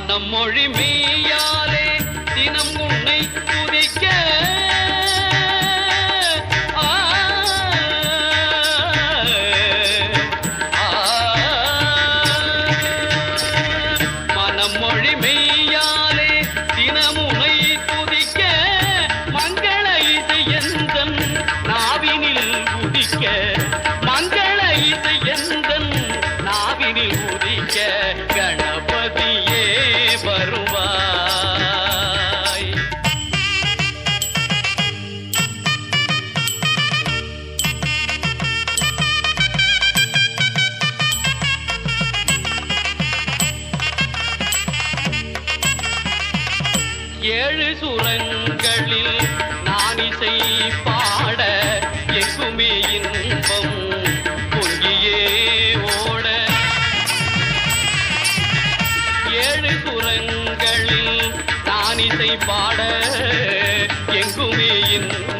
மனம் மொழி மெய்யாலே தினம் உன்னை ஏழு சுரங்களில் நான் இசை பாட எங்குமே இன்பம் பொங்கியே ஓட. ஏழு சுரங்களில் நான் இசை பாட எங்குமே இன்பம்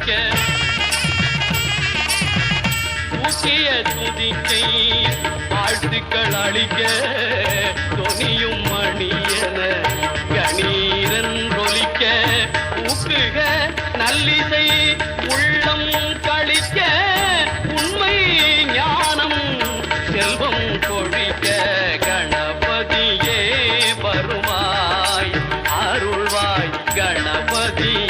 துதிக்க ஊசிய துதிக்கை வாழ்த்துக்கள் அளிக்க துணியும் மணியன கணீரன் ஒலிக்க ஊக்குக நல்லிசை உள்ளம் கழிக்க. உண்மை ஞானம் செல்வம் கொழிக்க கணபதியே வருவாய். அருள்வாய் கணபதியே